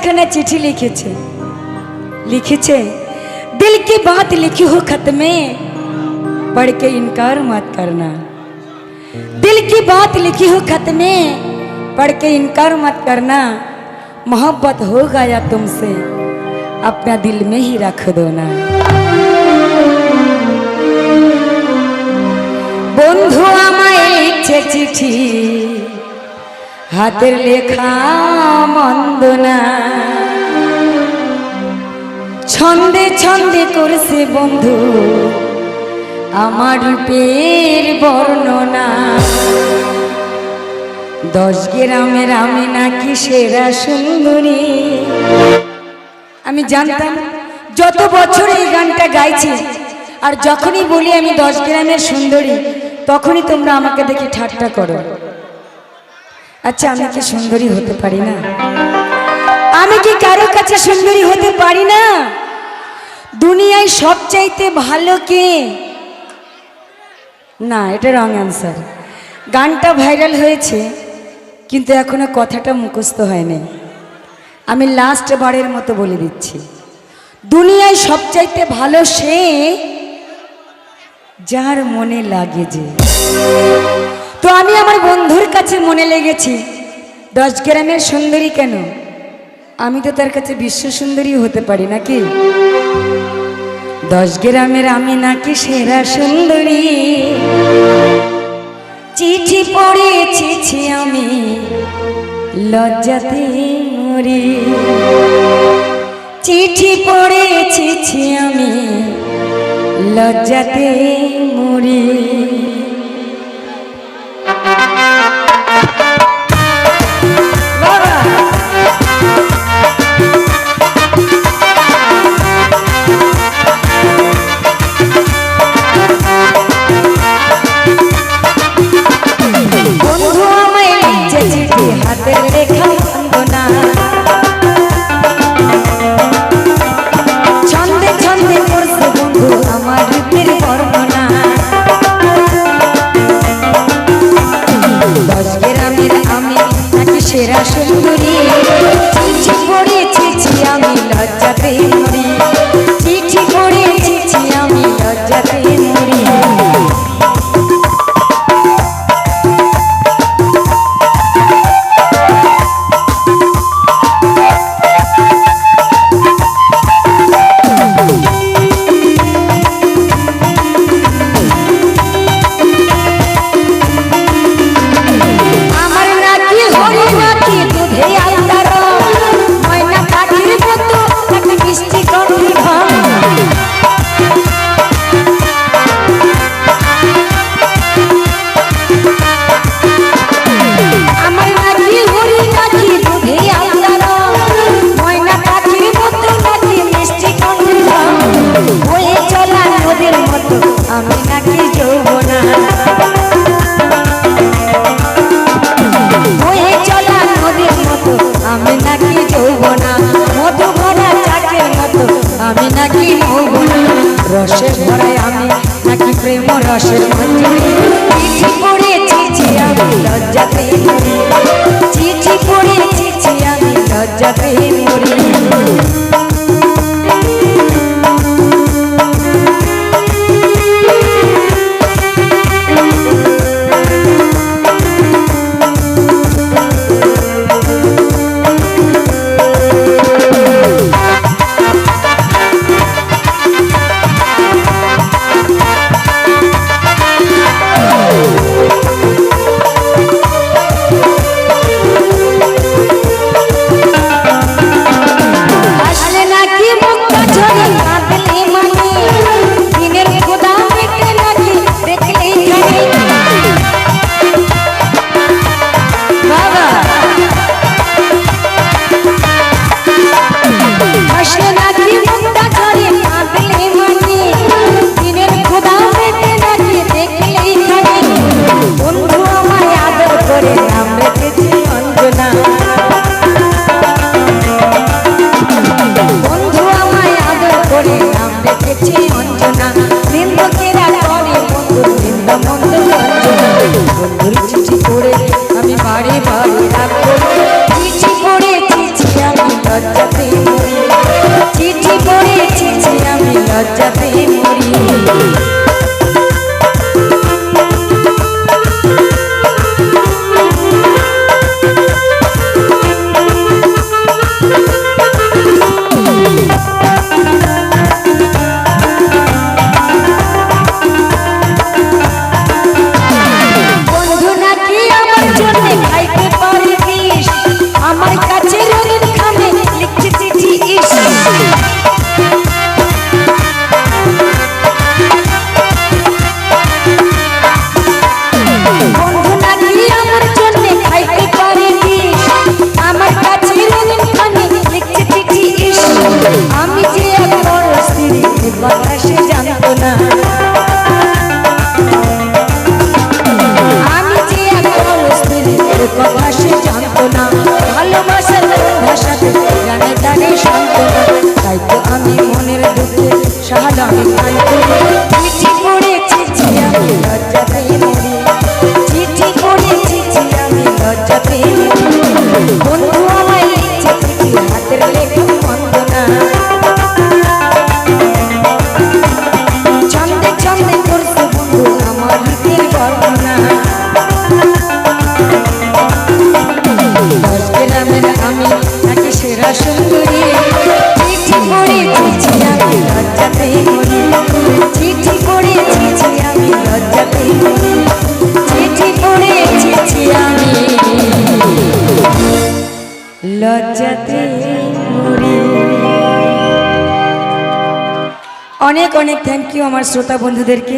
একখানা চিঠি লিখেছে লিখেছে दिल की बात लिखी हो खत में पढ़ के इनकार मत करना दिल की बात लिखी हो खत में पढ़ के इनकार मत करना मोहब्बत हो गया तुमसे अपना दिल में ही रख दो ना বন্ধু আমায় লিখছে চিঠি হাতের লেখা মন্দ না ছন্দে ছন্দে করছে বন্ধু আমার রূপের বর্ণনা। দশ গ্রামের আমি নাকি সেরা সুন্দরী। আমি জানতাম যত বছর এই গানটা গাইছি, আর যখনই বলি আমি দশ গ্রামের সুন্দরী, তখনই তোমরা আমাকে দেখে ঠাট্টা করো। আচ্ছা আমি কি সুন্দরী হতে পারি না? আমি কি কারও কাছে সুন্দরী হতে পারি না? দুনিয়ায় সবচাইতে ভালো কে? না, এটা রং অ্যান্সার গানটা ভাইরাল হয়েছে, কিন্তু এখনও কথাটা মুখস্থ হয়নি। আমি লাস্ট বারের মতো বলে দিচ্ছি। দুনিয়ায় সবচাইতে ভালো সে যার মনে লাগে যে। তো আমি আমার বন্ধুর কাছে মনে লেগেছি, দশ গ্রামের সুন্দরী কেন? আমি তো তার কাছে বিশ্ব সুন্দরী হতে পারি নাকি? দশ গ্রামের আমি নাকি সেরা সুন্দরী। চিঠি পড়েছি আমি, লজ্জাতে মরি। চিঠি পড়েছি আমি লজ্জাতে মরি রসের ভরায় আমি নাকি প্রেম রসে মঞ্জুরি ঘরে ভরে রাখো। চিঠি পড়েছি আমি লজ্জাতে চিঠি পড়েছি আমি লজ্জাতে মরি। অনেক অনেক থ্যাংক ইউ আমার শ্রোতা বন্ধুদেরকে।